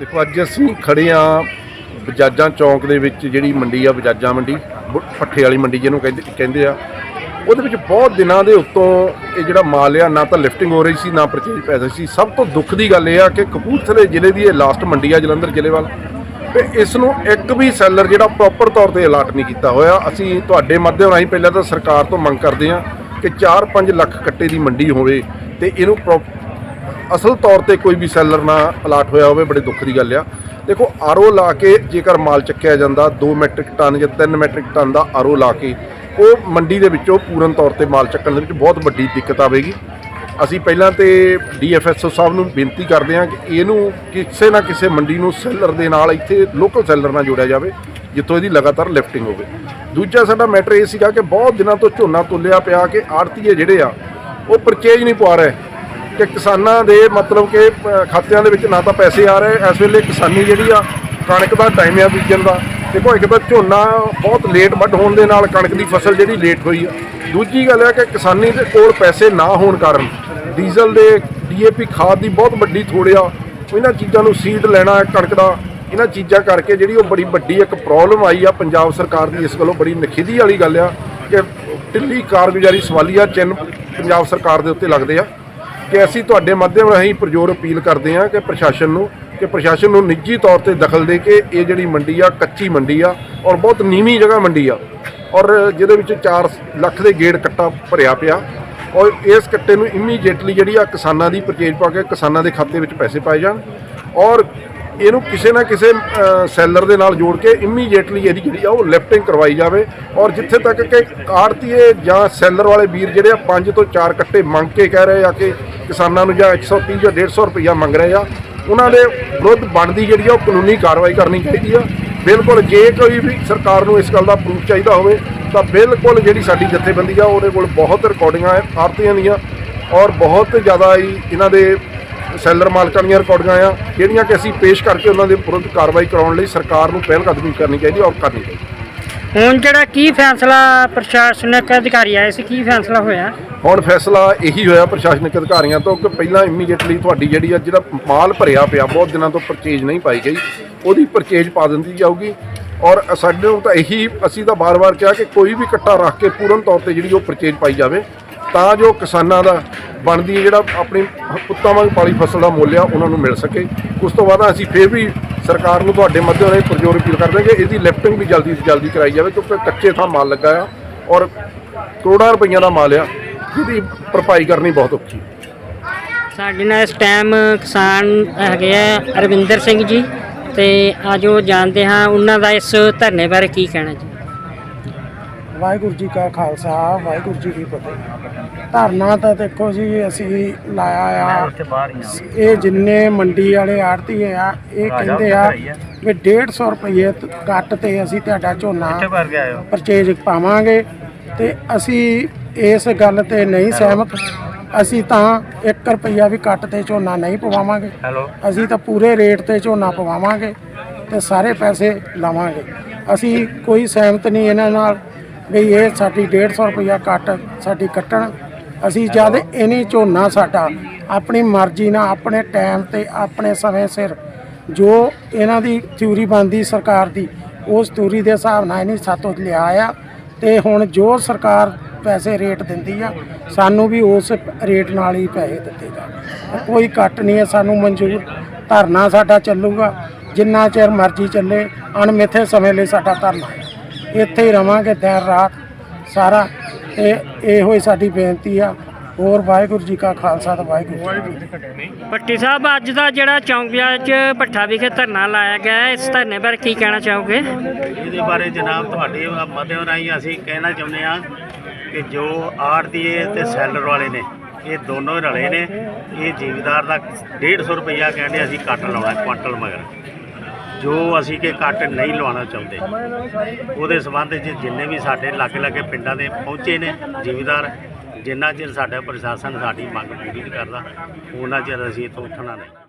ਦੇਖੋ, ਅੱਜ ਅਸੀਂ ਖੜੇ ਆ ਬਜਾਜਾਂ ਚੌਂਕ ਦੇ ਵਿੱਚ, ਜਿਹੜੀ ਮੰਡੀ ਆ, ਬਜਾਜਾਂ ਮੰਡੀ, ਬੁ- ਭੱਠੇ ਵਾਲੀ ਮੰਡੀ ਜਿਹਨੂੰ ਕਹਿੰਦੇ ਕਹਿੰਦੇ ਆ। ਉਹਦੇ ਵਿੱਚ ਬਹੁਤ ਦਿਨਾਂ ਦੇ ਉੱਤੋਂ ਇਹ ਜਿਹੜਾ ਮਾਲ ਆ, ਨਾ ਤਾਂ ਲਿਫਟਿੰਗ ਹੋ ਰਹੀ ਸੀ, ਨਾ ਪਰਚੇਜ ਰਹੀ ਸੀ। ਸਭ ਤੋਂ ਦੁੱਖ ਦੀ ਗੱਲ ਇਹ ਆ ਕਿ ਕਪੂਰਥਲੇ ਜ਼ਿਲ੍ਹੇ ਦੀ ਇਹ ਲਾਸਟ ਮੰਡੀ ਆ, ਜਲੰਧਰ ਜ਼ਿਲ੍ਹੇ ਵੱਲ। ਤੇ ਇਸ ਨੂੰ ਇੱਕ ਵੀ ਸੈਲਰ ਜਿਹੜਾ ਪ੍ਰੋਪਰ ਤੌਰ ਤੇ ਅਲਾਟ ਨਹੀਂ ਕੀਤਾ ਹੋਇਆ। ਅਸੀਂ ਤੁਹਾਡੇ ਮਾਧਿਅਮ ਰਾਹੀਂ ਪਹਿਲਾਂ ਤਾਂ ਸਰਕਾਰ ਤੋਂ ਮੰਗ ਕਰਦੇ ਹਾਂ ਕਿ 4-5 ਲੱਖ ਕੱਟੇ ਦੀ ਮੰਡੀ ਹੋਵੇ ਤੇ ਇਹਨੂੰ ਪ੍ਰੋ- ਅਸਲ ਤੌਰ ਤੇ ਕੋਈ ਵੀ ਸੈਲਰ ਨਾ ਅਲਾਟ ਹੋਇਆ ਹੋਵੇ, ਬੜੇ ਦੁੱਖ ਦੀ ਗੱਲ ਆ। ਦੇਖੋ ਆਰਓ ਲਾ ਕੇ ਜੇਕਰ ਮਾਲ ਚੱਕਿਆ ਜਾਂਦਾ 2 ਮੈਟ੍ਰਿਕ ਟਨ ਜਾਂ 3 ਮੈਟ੍ਰਿਕ ਟਨ ਦਾ ਆਰਓ ਲਾ ਕੇ ਉਹ ਮੰਡੀ ਦੇ ਵਿੱਚੋਂ ਪੂਰਨ ਤੌਰ ਤੇ ਮਾਲ ਚੱਕਣ ਦੇ ਵਿੱਚ ਬਹੁਤ ਵੱਡੀ ਦਿੱਕਤ ਆਵੇਗੀ। ਅਸੀਂ ਪਹਿਲਾਂ ਤੇ ਡੀਐਫਐਸਓ ਸਾਹਿਬ ਨੂੰ ਬੇਨਤੀ ਕਰਦੇ ਹਾਂ ਕਿ ਇਹਨੂੰ ਕਿਸੇ ਨਾ ਕਿਸੇ ਮੰਡੀ ਨੂੰ ਸੈਲਰ ਦੇ ਨਾਲ ਇੱਥੇ ਲੋਕਲ ਸੈਲਰ ਨਾਲ ਜੋੜਿਆ ਜਾਵੇ, ਜਿੱਥੋਂ ਇਹਦੀ ਲਗਾਤਾਰ ਲਿਫਟਿੰਗ ਹੋਵੇ। ਦੂਜਾ ਸਾਡਾ ਮੈਟਰ ਇਹ ਸੀਗਾ ਕਿ ਬਹੁਤ ਦਿਨਾਂ ਤੋਂ ਝੋਨਾ ਤੁਲਿਆ ਪਿਆ ਕਿ ਆੜਤੀਏ ਜਿਹੜੇ ਆ, ਉਹ ਪਰਚੇਜ ਨਹੀਂ ਪਵਾ ਰਹੇ। ਕਿ ਕਿਸਾਨਾਂ ਦੇ ਮਤਲਬ ਕਿ ਖਾਤਿਆਂ ਦੇ ਵਿੱਚ ਨਾ ਤਾਂ ਪੈਸੇ ਆ ਰਹੇ, ਇਸ ਵੇਲੇ ਕਿਸਾਨੀ ਜਿਹੜੀ ਆ, ਕਣਕ ਦਾ ਟਾਈਮ ਆ ਬੀਜਣ ਦਾ। ਦੇਖੋ ਇੱਕ ਤਾਂ ਝੋਨਾ ਬਹੁਤ ਲੇਟ ਵੱਢ ਹੋਣ ਦੇ ਨਾਲ ਕਣਕ ਦੀ ਫਸਲ ਜਿਹੜੀ ਲੇਟ ਹੋਈ ਆ। ਦੂਜੀ ਗੱਲ ਹੈ ਕਿ ਕਿਸਾਨੀ ਦੇ ਕੋਲ ਪੈਸੇ ਨਾ ਹੋਣ ਕਾਰਨ ਡੀਜ਼ਲ ਦੇ ਡੀਏਪੀ ਖਾਦ ਦੀ ਬਹੁਤ ਵੱਡੀ ਥੋੜਿਆ ਇਹਨਾਂ ਚੀਜ਼ਾਂ ਨੂੰ ਸੀਡ ਲੈਣਾ ਹੈ ਕਣਕ ਦਾ। ਇਹਨਾਂ ਚੀਜ਼ਾਂ ਕਰਕੇ ਜਿਹੜੀ ਉਹ ਬੜੀ ਵੱਡੀ ਇੱਕ ਪ੍ਰੋਬਲਮ ਆਈ ਆ। ਪੰਜਾਬ ਸਰਕਾਰ ਦੀ ਇਸ ਵੱਲੋਂ ਬੜੀ ਨਖਿਦੀ ਵਾਲੀ ਗੱਲ ਆ ਕਿ ਢਿੱਲੀ ਕਾਰਗੁਜ਼ਾਰੀ ਸਵਾਲੀਆ ਚਿੰਨ੍ਹ ਪੰਜਾਬ ਸਰਕਾਰ ਦੇ ਉੱਤੇ ਲੱਗਦੇ ਆ। ਕਿ ਅਸੀਂ ਤੁਹਾਡੇ ਮਾਧਿਅਮ ਰਾਹੀਂ ਪ੍ਰਜੋਰ ਅਪੀਲ ਕਰਦੇ ਹਾਂ ਕਿ ਪ੍ਰਸ਼ਾਸਨ ਨੂੰ ਕਿ ਪ੍ਰਸ਼ਾਸਨ ਨੂੰ ਨਿੱਜੀ ਤੌਰ ਤੇ ਦਖਲ ਦੇ ਕੇ ਇਹ ਜਿਹੜੀ ਮੰਡੀ ਆ, ਕੱਚੀ ਮੰਡੀ ਆ ਔਰ ਬਹੁਤ ਨੀਵੀਂ ਜਗ੍ਹਾ ਮੰਡੀ ਆ ਔਰ ਜਿਹਦੇ ਵਿੱਚ 4 ਲੱਖ ਦੇ ਗੇੜ ਕੱਟਾ ਭਰਿਆ ਪਿਆ ਔਰ ਇਸ ਕੱਟੇ ਨੂੰ ਇਮੀਡੀਏਟਲੀ ਜਿਹੜੀ ਆ ਕਿਸਾਨਾਂ ਦੀ ਪਰਚੇਜ ਪਾ ਕੇ ਕਿਸਾਨਾਂ ਦੇ ਖਾਤੇ ਵਿੱਚ ਪੈਸੇ ਪਾਏ ਜਾਣ ਔਰ ਇਹਨੂੰ ਕਿਸੇ ਨਾ ਕਿਸੇ ਸੈਲਰ ਦੇ ਨਾਲ ਜੋੜ ਕੇ ਇਮੀਡੀਏਟਲੀ ਇਹਦੀ ਜਿਹੜੀ ਆ ਉਹ ਲਿਫਟਿੰਗ ਕਰਵਾਈ ਜਾਵੇ ਔਰ ਜਿੱਥੇ ਤੱਕ ਕਿ ਆੜਤੀਏ ਜਾਂ ਸੈਲਰ ਵਾਲੇ ਵੀਰ ਜਿਹੜੇ ਆ 5 ਤੋਂ 4 ਕੱਟੇ ਮੰਗ ਕੇ ਕਹਿ ਰਹੇ ਆ ਕਿ ਕਿਸਾਨਾਂ ਨੂੰ ਜਾਂ 130 ਜਾਂ 150 ਰੁਪਈਆ ਮੰਗ ਰਹੇ ਆ ਉਹਨਾਂ ਦੇ ਵਿਰੁੱਧ ਬਣਦੀ ਜਿਹੜੀ ਆ, ਉਹ ਕਾਨੂੰਨੀ ਕਾਰਵਾਈ ਕਰਨੀ ਚਾਹੀਦੀ ਆ। ਬਿਲਕੁਲ ਜੇ ਕੋਈ ਵੀ ਸਰਕਾਰ ਨੂੰ ਇਸ ਗੱਲ ਦਾ ਪ੍ਰੂਫ ਚਾਹੀਦਾ ਹੋਵੇ, ਤਾਂ ਬਿਲਕੁਲ ਜਿਹੜੀ ਸਾਡੀ ਜਥੇਬੰਦੀ ਆ, ਉਹਦੇ ਕੋਲ ਬਹੁਤ ਰਿਕਾਰਡਿੰਗਾਂ ਹੈ ਆੜਤੀਆਂ ਦੀਆਂ, ਔਰ ਬਹੁਤ ਜ਼ਿਆਦਾ ਹੀ ਇਹਨਾਂ ਦੇ ਸੈਲਰ ਮਾਲਕਾਂ ਦੀਆਂ ਰਿਕਾਰਡਿੰਗਾਂ ਆ, ਜਿਹੜੀਆਂ ਕਿ ਅਸੀਂ ਪੇਸ਼ ਕਰਕੇ ਉਹਨਾਂ ਦੇ ਵਿਰੁੱਧ ਕਾਰਵਾਈ ਕਰਾਉਣ ਲਈ ਸਰਕਾਰ ਨੂੰ ਪਹਿਲ ਕਦਮੀ ਕਰਨੀ ਚਾਹੀਦੀ ਔਰ ਕਰਨੀ ਚਾਹੀਦੀ ਹੁਣ ਜਿਹੜਾ ਕੀ ਫੈਸਲਾ ਪ੍ਰਸ਼ਾਸਨਿਕ ਅਧਿਕਾਰੀ ਆਏ ਸੀ, ਕੀ ਫੈਸਲਾ ਹੋਇਆ? ਹੁਣ ਫੈਸਲਾ ਇਹੀ ਹੋਇਆ ਪ੍ਰਸ਼ਾਸਨਿਕ ਅਧਿਕਾਰੀਆਂ ਤੋਂ ਕਿ ਪਹਿਲਾਂ ਇਮੀਡੀਏਟਲੀ ਤੁਹਾਡੀ ਜਿਹੜੀ ਆ, ਜਿਹੜਾ ਮਾਲ ਭਰਿਆ ਪਿਆ, ਬਹੁਤ ਦਿਨਾਂ ਤੋਂ ਪਰਚੇਜ ਨਹੀਂ ਪਾਈ ਗਈ, ਉਹਦੀ ਪਰਚੇਜ ਪਾ ਦਿੰਦੀ ਜਾਊਗੀ। ਔਰ ਸਾਡੇ ਨੂੰ ਤਾਂ ਇਹੀ, ਅਸੀਂ ਤਾਂ ਬਾਰ-ਬਾਰ ਕਿਹਾ ਕਿ ਕੋਈ ਵੀ ਕੱਟਾ ਰੱਖ ਕੇ ਪੂਰਨ ਤੌਰ ਤੇ ਜਿਹੜੀ ਉਹ ਪਰਚੇਜ ਪਾਈ ਜਾਵੇ, ਤਾਂ ਜੋ ਕਿਸਾਨਾਂ ਦਾ ਬਣਦੀ ਜਿਹੜਾ ਆਪਣੀ ਪੁੱਤਾਂ ਵਾਂਗ ਪਾਲੀ ਫਸਲ ਦਾ ਮੁੱਲ ਆ, ਉਹਨਾਂ ਨੂੰ ਮਿਲ ਸਕੇ। ਉਸ ਤੋਂ ਬਾਅਦ ਅਸੀਂ ਫੇਰ ਵੀ ਸਰਕਾਰ ਨੂੰ ਤੁਹਾਡੇ ਮਾਧਿਅਮ ਰਾਹੀਂ ਪ੍ਰਜੋਰ ਅਪੀਲ ਕਰਦੇ ਕਿ ਇਹਦੀ ਲਿਫਟਿੰਗ ਵੀ ਜਲਦੀ ਤੋਂ ਜਲਦੀ ਕਰਾਈ ਜਾਵੇ, ਕਿਉਂਕਿ ਕੱਚੇ ਥਾਂ ਮਾਲ ਲੱਗਾ ਆ ਔਰ ਕਰੋੜਾਂ ਰੁਪਈਆਂ ਦਾ ਮਾਲ ਆ, ਜਿਹਦੀ ਭਰਪਾਈ ਕਰਨੀ ਬਹੁਤ ਔਖੀ ਹੈ। ਸਾਡੇ ਨਾਲ ਇਸ ਟਾਈਮ ਕਿਸਾਨ ਹੈਗੇ ਆ ਅਰਵਿੰਦਰ ਸਿੰਘ ਜੀ, ਤੇ ਆਜੋ ਜਾਣਦੇ ਹਾਂ ਉਹਨਾਂ ਦਾ ਇਸ ਧਰਨੇ ਬਾਰੇ ਕੀ ਕਹਿਣਾ ਜੀ। ਵਾਹਿਗੁਰੂ ਜੀ ਕਾ ਖਾਲਸਾ ਵਾਹਿਗੁਰੂ ਜੀ ਕੀ ਫਤਿਹ। ਧਰਨਾ ਤਾਂ ਦੇਖੋ ਜੀ ਅਸੀਂ ਲਾਇਆ ਆ। ਇਹ ਜਿੰਨੇ ਮੰਡੀ ਵਾਲੇ ਆੜਤੀਏ ਆ ਇਹ ਕਹਿੰਦੇ ਆ ਵੀ 150 ਰੁਪਏ ਕੱਟ ਤੇ ਅਸੀਂ ਤੁਹਾਡਾ ਝੋਨਾ ਪਰਚੇਜ ਪਾਵਾਂਗੇ। ਤੇ ਅਸੀਂ ਇਸ ਗੱਲ ਤੇ ਨਹੀਂ ਸਹਿਮਤ। ਅਸੀਂ ਤਾਂ 1 ਰੁਪਿਆ ਵੀ ਕੱਟ ਤੇ ਝੋਨਾ ਨਹੀਂ ਪਵਾਵਾਂਗੇ। ਅਸੀਂ ਤਾਂ ਪੂਰੇ ਰੇਟ ਤੇ ਝੋਨਾ ਪਵਾਵਾਂਗੇ ਤੇ ਸਾਰੇ ਪੈਸੇ ਲਵਾਂਗੇ। ਅਸੀਂ ਕੋਈ ਸਹਿਮਤ ਨਹੀਂ ਇਹਨਾਂ ਨਾਲ। ਵੀ ਇਹ ਸਾਡੀ 150 ਰੁਪਇਆ ਕੱਟ ਸਾਡੀ ਕੱਟਣ। ਅਸੀਂ ਜਦ ਇਹਨੇ ਝੋਨਾ ਸਾਡਾ, ਆਪਣੀ ਮਰਜ਼ੀ ਨਾਲ, ਆਪਣੇ ਟਾਈਮ ਤੇ, ਆਪਣੇ ਸਮੇਂ ਸਿਰ, ਜੋ ਇਹਨਾਂ ਦੀ ਥਿਊਰੀ ਬਣਦੀ ਸਰਕਾਰ ਦੀ, ਉਸ ਥਿਊਰੀ ਦੇ ਹਿਸਾਬ ਨਾਲ ਇਹਨੇ ਸਾਤੋਂ ਲਿਆ ਆ। ਤੇ ਹੁਣ ਜੋ ਸਰਕਾਰ ਪੈਸੇ ਰੇਟ ਦਿੰਦੀ ਆ, ਸਾਨੂੰ ਵੀ ਉਸ ਰੇਟ ਨਾਲ ਹੀ ਪੈਸੇ ਦਿੱਤੇ ਜਾਣ। ਕੋਈ ਕੱਟ ਨਹੀਂ ਹੈ, ਸਾਨੂੰ ਮਨਜ਼ੂਰ। ਧਰਨਾ ਸਾਡਾ ਚੱਲੂਗਾ, ਜਿੰਨਾ ਚਿਰ ਮਰਜ਼ੀ ਚੱਲੇ, ਅਣਮਿੱਥੇ ਸਮੇਂ ਲਈ ਸਾਡਾ ਧਰਨਾ ਇੱਥੇ ਹੀ ਰਵਾਂਗੇ ਦਿਨ ਰਾਤ ਸਾਰਾ। ਤੇ ਇਹੋ ਹੀ ਸਾਡੀ ਬੇਨਤੀ ਆ। ਹੋਰ ਵਾਹਿਗੁਰੂ ਜੀ ਕਾ ਖਾਲਸਾ ਤੇ ਵਾਹਿਗੁਰੂ ਜੀ ਕੀ ਫਤਿਹ। ਪੱਟੀ ਸਾਹਿਬ ਅੱਜ ਦਾ ਜਿਹੜਾ ਚੌਂਕ ਬਾਜ਼ਾਰ 'ਚ ਭੱਠਾ ਵਿਖੇ ਧਰਨਾ ਲਾਇਆ ਗਿਆ ਹੈ, ਇਸ ਧਰਨੇ ਬਾਰੇ ਕੀ ਕਹਿਣਾ ਚਾਹੋਗੇ? ਇਹਦੇ ਬਾਰੇ ਜਨਾਬ ਤੁਹਾਡੇ ਮਾਧਿਅਮ ਰਾਹੀਂ ਅਸੀਂ ਕਹਿਣਾ ਚਾਹੁੰਦੇ ਹਾਂ ਕਿ ਜੋ ਆੜਤੀਏ ਤੇ ਸੈਲਰ ਵਾਲੇ ਨੇ ਇਹ ਦੋਨੋਂ ਹੀ ਰਲੇ ਨੇ। ਇਹ ਜ਼ਿਮੀਦਾਰ ਦਾ 150 ਰੁਪਈਆ ਕਹਿੰਦੇ ਅਸੀਂ ਕੱਟ ਲਾਉਣਾ ਕੁਆਂਟਲ ਮਗਰ। ਜੋ ਅਸੀਂ ਕਿ ਕੱਟ ਨਹੀਂ ਲਵਾਉਣਾ ਚਾਹੁੰਦੇ। ਉਹਦੇ ਸਬੰਧ 'ਚ ਜਿੰਨੇ ਵੀ ਸਾਡੇ ਲਾਗੇ ਲਾਗੇ ਪਿੰਡਾਂ ਦੇ ਪਹੁੰਚੇ ਨੇ ਜ਼ਿਮੀਦਾਰ, ਜਿੰਨਾ ਚਿਰ ਸਾਡਾ ਪ੍ਰਸ਼ਾਸਨ ਸਾਡੀ ਮੰਗ ਪੂਰੀ ਨਹੀਂ ਕਰਦਾ, ਉਹਨਾਂ ਚਿਰ ਅਸੀਂ ਇੱਥੋਂ ਉੱਠਣਾ ਨਹੀਂ।